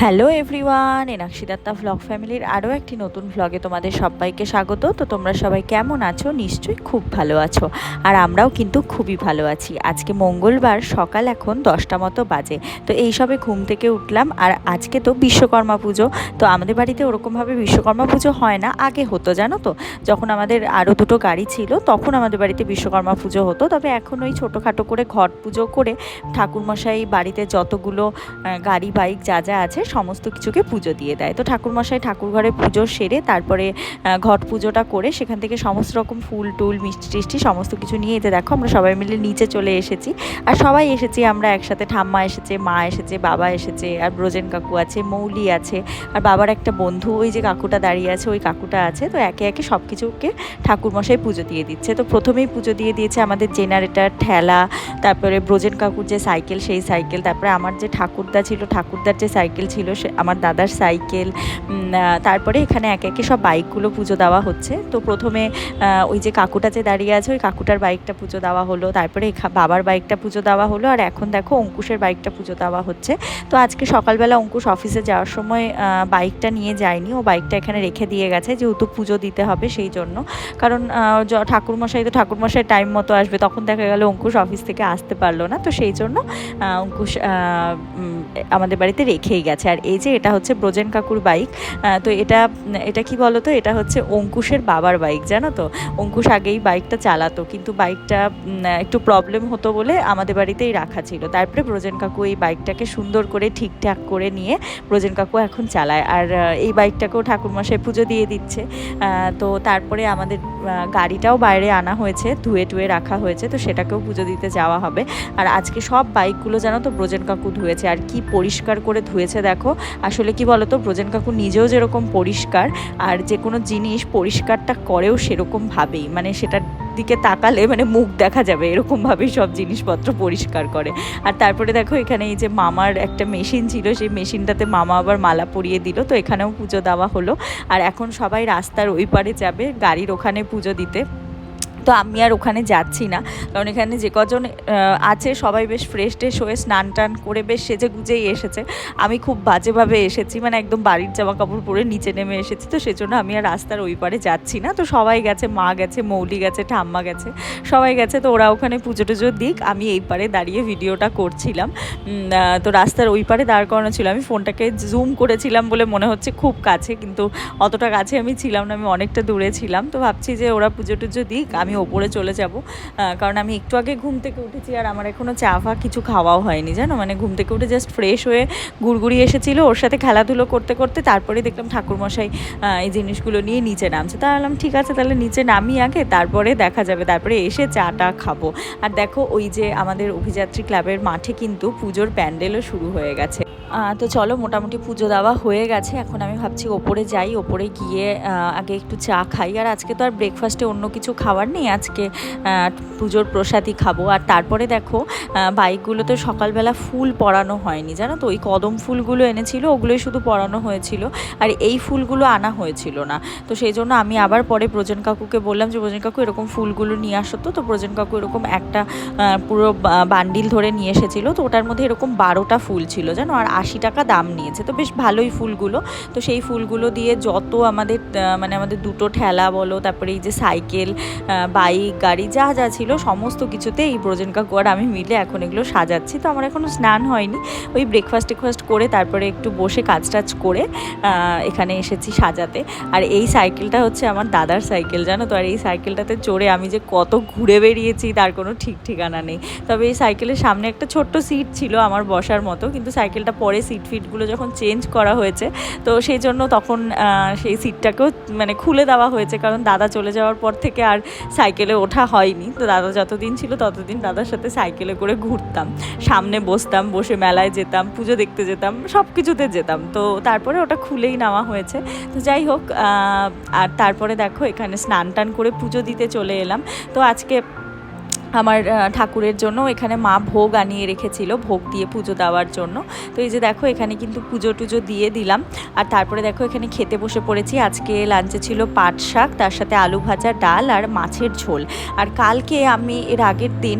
Hello everyone এনাক্ষিদাত্তা vlog ফ্যামিলির আরও একটি নতুন ভ্লগে তোমাদের সবাইকে স্বাগত। তো তোমরা সবাই কেমন আছো? নিশ্চয়ই খুব ভালো আছো। আর আমরাও কিন্তু খুবই ভালো আছি। আজকে মঙ্গলবার, সকাল এখন দশটা মতো বাজে। তো এই সবে ঘুম থেকে উঠলাম আর আজকে তো বিশ্বকর্মা পুজো। তো আমাদের বাড়িতে ওরকমভাবে বিশ্বকর্মা পুজো হয় না, আগে হতো, জানো তো? যখন আমাদের আরও দুটো গাড়ি ছিল, তখন আমাদের বাড়িতে বিশ্বকর্মা পুজো হতো। তবে এখন ওই ছোটোখাটো করে ঘট পুজো করে ঠাকুরমশাই বাড়িতে যতগুলো গাড়ি, বাইক যা যা আছে সমস্ত কিছুকে পুজো দিয়ে দেয়। তো ঠাকুরমশাই ঠাকুর ঘরে পুজো সেরে তারপরে ঘট পুজোটা করে সেখান থেকে সমস্ত রকম ফুল, টুল, মিষ্টি টিষ্টি সমস্ত কিছু নিয়ে এতে দেখো আমরা সবাই মিলে নিচে চলে এসেছি। আর সবাই এসেছি আমরা একসাথে, ঠাম্মা এসেছে, মা এসেছে, বাবা এসেছে, আর ব্রোজেন কাকু আছে, মৌলি আছে, আর বাবার একটা বন্ধু, ওই যে কাকুটা দাঁড়িয়ে আছে, ওই কাকুটা আছে। তো একে একে সব কিছুকে ঠাকুরমশাই পুজো দিয়ে দিচ্ছে। তো প্রথমেই পুজো দিয়ে দিয়েছে আমাদের জেনারেটার, ঠেলা, তারপরে ব্রোজেন কাকুর যে সাইকেল, সেই সাইকেল, তারপরে আমার যে ঠাকুরদা ছিল, ঠাকুরদার যে সাইকেল ছিল, সে আমার দাদার সাইকেল তারপরে এখানে একে একে সব বাইকগুলো পুজো দেওয়া হচ্ছে। তো প্রথমে ওই যে কাকুটা যে দাঁড়িয়ে আছে, ওই কাকুটার বাইকটা পুজো দেওয়া হলো। তারপরে বাবার বাইকটা পুজো দেওয়া হলো। আর এখন দেখো অঙ্কুশের বাইকটা পুজো দেওয়া হচ্ছে। তো আজকে সকালবেলা অঙ্কুশ অফিসে যাওয়ার সময় বাইকটা নিয়ে যায়নি। ও বাইকটা এখানে রেখে দিয়ে গেছে, যেহেতু পুজো দিতে হবে সেই জন্য। কারণ ঠাকুরমশাই তো ঠাকুরমশাই টাইম মতো আসবে। তখন দেখা গেল অঙ্কুশ অফিস থেকে আসতে পারল না। তো সেই জন্য অঙ্কুশ আমাদের বাড়িতে রেখেই গেছে। আর এই যে এটা হচ্ছে ব্রজেন কাকুর বাইক তো এটা এটা কি বলো তো এটা হচ্ছে অঙ্কুশের বাবার বাইক, জানো তো? অঙ্কুশ আগেই বাইকটা চালাতো, কিন্তু বাইকটা একটু প্রবলেম হতো বলে আমাদের বাড়িতেই রাখা ছিল। তারপরে ব্রজেন কাকু এই বাইকটাকে সুন্দর করে ঠিকঠাক করে নিয়ে ব্রজেন কাকু এখন চালায়। আর এই বাইকটাকেও ঠাকুরমশাই পুজো দিয়ে দিচ্ছে। তো তারপরে আমাদের গাড়িটাও বাইরে আনা হয়েছে, ধুয়ে টুয়ে রাখা হয়েছে, তো সেটাকেও পুজো দিতে যাওয়া হবে। আর আজকে সব বাইকগুলো যেন তো ব্রজেন কাকু ধুয়েছে, আর কি পরিষ্কার করে ধুয়েছে দেখো। আসলে কি বলো তো ব্রজেন কাকু নিজেও যেরকম পরিষ্কার, আর যে কোনো জিনিস পরিষ্কারটা করেও সেরকমভাবেই মানে সেটার দিকে তাকালে মানে মুখ দেখা যাবে এরকমভাবে সব জিনিসপত্র পরিষ্কার করে। আর তারপরে দেখো এখানে এই যে মামার একটা মেশিন ছিল, সেই মেশিনটাতে মামা আবার মালা পরিয়ে দিল, তো এখানেও পুজো দেওয়া হলো। আর এখন সবাই রাস্তার ওই পারে যাবে গাড়ির ওখানে পুজো দিতে। তো আমি আর ওখানে যাচ্ছি না। কারণ এখানে যে কজন আছে সবাই বেশ ফ্রেশ ট্রেশ হয়ে স্নান টান করে বেশ সেজে গুজেই এসেছে। আমি খুব বাজেভাবে এসেছি মানে একদম বাড়ির জামা কাপড় পরে নিচে নেমে এসেছি। তো সেজন্য আমি আর রাস্তার ওই পারে যাচ্ছি না। তো সবাই গেছে, মা গেছে, মৌলি গেছে, ঠাম্মা গেছে, সবাই গেছে। তো ওরা ওখানে পুজো টুজো দিক, আমি এই পারে দাঁড়িয়ে ভিডিওটা করছিলাম। তো রাস্তার ওই পারে দাঁড় করানো ছিল। আমি ফোনটাকে জুম করেছিলাম বলে মনে হচ্ছে খুব কাছে, কিন্তু অতটা কাছে আমি ছিলাম না, আমি অনেকটা দূরে ছিলাম। তো ভাবছি যে ওরা পুজো টুজো দিক আমি ওপরে চলে যাব। কারণ আমি একটু আগে ঘুম থেকে উঠেছি আর আমার এখনও চা ফা কিছু খাওয়াও হয়নি, জানো? মানে ঘুম থেকে উঠে জাস্ট ফ্রেশ হয়ে গুড়গুড়ি এসেছিল, ওর সাথে খেলাধুলো করতে করতে তারপরে দেখলাম ঠাকুরমশাই এই জিনিসগুলো নিয়ে নিচে নামছে। তা বললাম, ঠিক আছে, তাহলে নিচে নামি আগে, তারপরে দেখা যাবে। তারপরে এসে চাটা খাব। আর দেখো, ওই যে আমাদের অভিযাত্রী ক্লাবের মাঠে কিন্তু পুজোর প্যান্ডেলও শুরু হয়ে গেছে। তো চলো মোটামুটি পুজো দেওয়া হয়ে গেছে। এখন আমি ভাবছি ওপরে যাই, ওপরে গিয়ে আগে একটু চা খাই। আর আজকে তো আর ব্রেকফাস্টে অন্য কিছু খাবার নেই। আজকে পুজোর প্রসাদই খাব। আর তারপরে দেখো বাইকগুলোতে সকালবেলা ফুল পরানো হয়নি। জানো তো, ওই কদম ফুলগুলো এনেছিল, ওগুলোই শুধু পরানো হয়েছিল। আর এই ফুলগুলো আনা হয়েছিল না। তো সেই জন্য আমি আবার পরে প্রজন কাকুকে বললাম যে প্রজন কাকু, এরকম ফুলগুলো নিয়ে আসো তো। তো কাকু এরকম একটা পুরো বান্ডিল ধরে নিয়ে এসেছিল। তো ওটার মধ্যে এরকম বারোটা ফুল ছিল, জানো? আর আশি টাকা দাম নিয়েছে। তো বেশ ভালোই ফুলগুলো। তো সেই ফুলগুলো দিয়ে যত আমাদের মানে আমাদের দুটো ঠেলা বলো, তারপরে এই যে সাইকেল বাইক, গাড়ি, যা যা ছিল, সমস্ত কিছুতে এই ব্রোজেন কাকু আমি মিলে এখন এগুলো সাজাচ্ছি। তো আমার এখনও স্নান হয়নি। ওই ব্রেকফাস্ট টেকফাস্ট করে তারপরে একটু বসে কাজ টাজ করে এখানে এসেছি সাজাতে। আর এই সাইকেলটা হচ্ছে আমার দাদার সাইকেল, জানো তো? আর এই সাইকেলটাতে চড়ে আমি যে কত ঘুরে বেরিয়েছি, তার কোনো ঠিক ঠিকানা নেই। তবে এই সাইকেলের সামনে একটা ছোট্ট সিট ছিল আমার বসার মতো, কিন্তু সাইকেলটা পরে সিট ফিটগুলো যখন চেঞ্জ করা হয়েছে, তো সেই জন্য তখন সেই সিটটাকেও মানে খুলে দেওয়া হয়েছে। কারণ দাদা চলে যাওয়ার পর থেকে আর সাইকেলে ওঠা হয়নি। তো দাদা যতদিন ছিল ততদিন দাদার সাথে সাইকেলে করে ঘুরতাম। সামনে বসতাম, বসে মেলায় যেতাম, পুজো দেখতে যেতাম সব কিছুতে যেতাম। তো তারপরে ওটা খুলেই নেওয়া হয়েছে। তো যাই হোক আর তারপরে দেখো এখানে স্নান টান করে পুজো দিতে চলে এলাম। তো আজকে আমার ঠাকুরের জন্য এখানে মা ভোগ আনিয়ে রেখেছিল, ভোগ দিয়ে পুজো দেওয়ার জন্য। তো এই যে দেখো, এখানে কিন্তু পুজো টুজো দিয়ে দিলাম। আর তারপরে দেখো, এখানে খেতে বসে পড়েছি। আজকে লাঞ্চে ছিল পাট শাক, তার সাথে আলু ভাজা, ডাল আর মাছের ঝোল। আর কালকে আমি, এর আগের দিন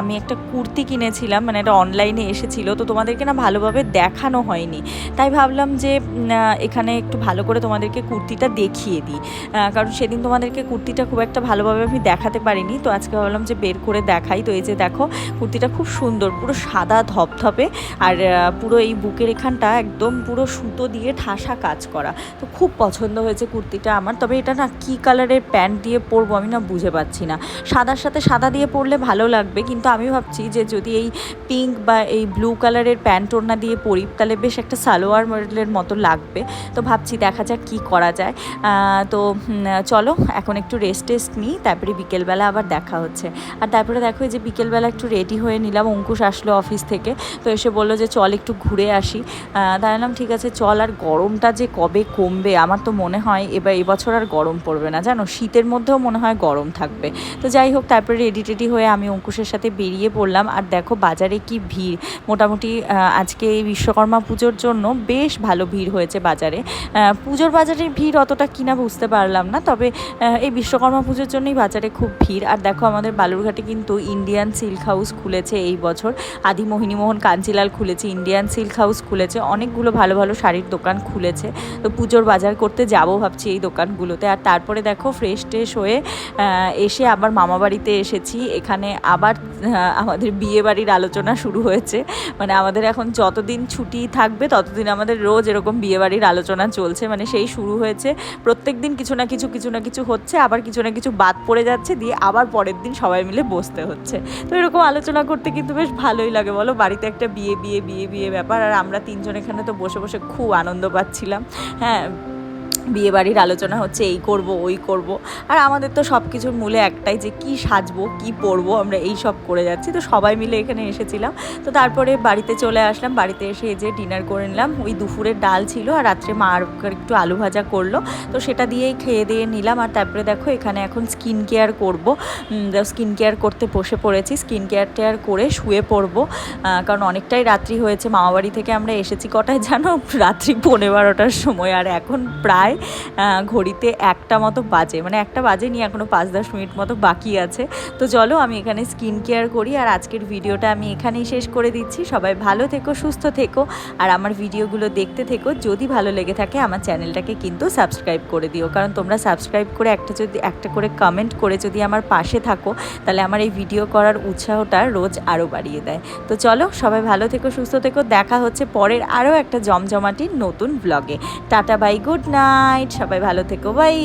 আমি একটা কুর্তি কিনেছিলাম মানে এটা অনলাইনে এসেছিল, তো তোমাদেরকে না ভালোভাবে দেখানো হয়নি। তাই ভাবলাম যে এখানে একটু ভালো করে তোমাদেরকে কুর্তিটা দেখিয়ে দিই। কারণ সেদিন তোমাদেরকে কুর্তিটা খুব একটা ভালোভাবে আমি দেখাতে পারিনি, তো আজকে ভাবলাম যে বের করে দেখাই। তো এই যে দেখো কুর্তিটা খুব সুন্দর, পুরো সাদা ধপধপে আর পুরো এই বুকের এখানটা একদম পুরো সুতো দিয়ে ঠাসা কাজ করা। তো খুব পছন্দ হয়েছে কুর্তিটা আমার, তবে এটা না কী কালারের প্যান্ট দিয়ে পরবো আমি না বুঝে পাচ্ছি না। সাদার সাথে সাদা দিয়ে পরলে ভালো লাগবে, কিন্তু আমি ভাবছি যে যদি এই পিঙ্ক বা এই ব্লু কালারের প্যান্ট ওড়না দিয়ে পরি, তাহলে বেশ একটা সালোয়ার মডেলের মতো লাগবে। তো ভাবছি দেখা যাক কী করা যায়। তো চলো, এখন একটু রেস্ট টেস্ট নিই, তারপরে বিকেলবেলা আবার দেখা হচ্ছে। আর তারপরে দেখো যে বিকেলবেলা একটু রেডি হয়ে নিলাম, অঙ্কুশ আসলো অফিস থেকে। তো এসে বলল যে, চল একটু ঘুরে আসি। বললাম ঠিক আছে, চল। আর গরমটা যে কবে কমবে, আমার তো মনে হয় এবার এবছর আর গরম পড়বে না। জানো, শীতের মধ্যেও মনে হয় গরম থাকবে। তো যাই হোক, তারপরে রেডি টেডি হয়ে আমি অঙ্কুশের সাথে বেরিয়ে পড়লাম। আর দেখো, বাজারে কি ভিড়। মোটামুটি আজকে এই বিশ্বকর্মা পুজোর জন্য বেশ ভালো ভিড় হয়েছে বাজারে। পুজোর বাজারের ভিড় অতটা কিনা বুঝতে পারলাম না, তবে এই বিশ্বকর্মা পুজোর জন্যই বাজারে খুব ভিড়। আর দেখো, আমাদের বালুরঘাটে কিন্তু ইন্ডিয়ান সিল্ক হাউস খুলেছে এই বছর। আদি মোহিনীমোহন কাঞ্চিলাল খুলেছে ইন্ডিয়ান সিল্ক হাউস খুলেছে, অনেকগুলো ভালো ভালো শাড়ির দোকান খুলেছে। তো পুজোর বাজার করতে যাব ভাবছি এই দোকানগুলোতে। আর তারপরে দেখো ফ্রেশ ট্রেশ হয়ে এসে আবার মামা বাড়িতে এসেছি। এখানে আবার আমাদের বিয়ে বাড়ির আলোচনা শুরু হয়েছে। মানে আমাদের এখন যতদিন ছুটি থাকবে, ততদিন আমাদের রোজ এরকম বিয়ে বাড়ির আলোচনা চলছে। মানে সেই শুরু হয়েছে। প্রত্যেক দিন কিছু না কিছু কিছু না কিছু হচ্ছে, আবার কিছু না কিছু বাদ পড়ে যাচ্ছে। দিয়ে আবার পরের দিন সবাই মিলে বসতে হচ্ছে। তো এরকম আলোচনা করতে কিন্তু বেশ ভালোই লাগে, বলো? বাড়িতে একটা বিয়ে বিয়ে বিয়ে বিয়ে ব্যাপার। আর আমরা তিনজন এখানে তো বসে বসে খুব আনন্দ পাচ্ছিলাম। হ্যাঁ বিয়ে বাড়ির আলোচনা হচ্ছে, এই করব, ওই করব। আর আমাদের তো সব কিছুর মূলে একটাই যে কি সাজবো, কি পরবো, আমরা এই সব করে যাচ্ছি। তো সবাই মিলে এখানে এসেছিলাম। তো তারপরে বাড়িতে চলে আসলাম। বাড়িতে এসে যে ডিনার করে নিলাম। ওই দুপুরের ডাল ছিল আর রাত্রে মা আর একটু আলু ভাজা করল। তো সেটা দিয়েই খেয়ে দিয়ে নিলাম। আর তারপরে দেখো, এখানে এখন স্কিন কেয়ার করব। স্কিন কেয়ার করতে বসে পড়েছি। স্কিন কেয়ার টেয়ার করে শুয়ে পড়ব। কারণ অনেকটাই রাত্রি হয়েছে। মামাবাড়ি থেকে আমরা এসেছি কটায় জানো? রাত্রি পনেরো বারোটার সময়। আর এখন প্রায় আহ, ঘড়িতে একটা মতো বাজে মানে একটা বাজে নিয়ে এখনও পাঁচ দশ মিনিট মতো বাকি আছে। তো চলো আমি এখানে স্কিন কেয়ার করি আর আজকের ভিডিওটা আমি এখানেই শেষ করে দিচ্ছি। সবাই ভালো থেকো সুস্থ থেকো আর আমার ভিডিওগুলো দেখতে থেকো। যদি ভালো লেগে থাকে আমার চ্যানেলটাকে কিন্তু সাবস্ক্রাইব করে দিও। কারণ তোমরা সাবস্ক্রাইব করে একটা যদি একটা করে কমেন্ট করে যদি আমার পাশে থাকো তাহলে আমার এই ভিডিও করার উৎসাহটা রোজ আরও বাড়িয়ে দেয়। তো চলো সবাই ভালো থেকো সুস্থ থেকো। দেখা হচ্ছে পরের আরও একটা জমজমাটি নতুন ব্লগে টাটা বাই গুড নাইট সবাই ভালো থেকো বাই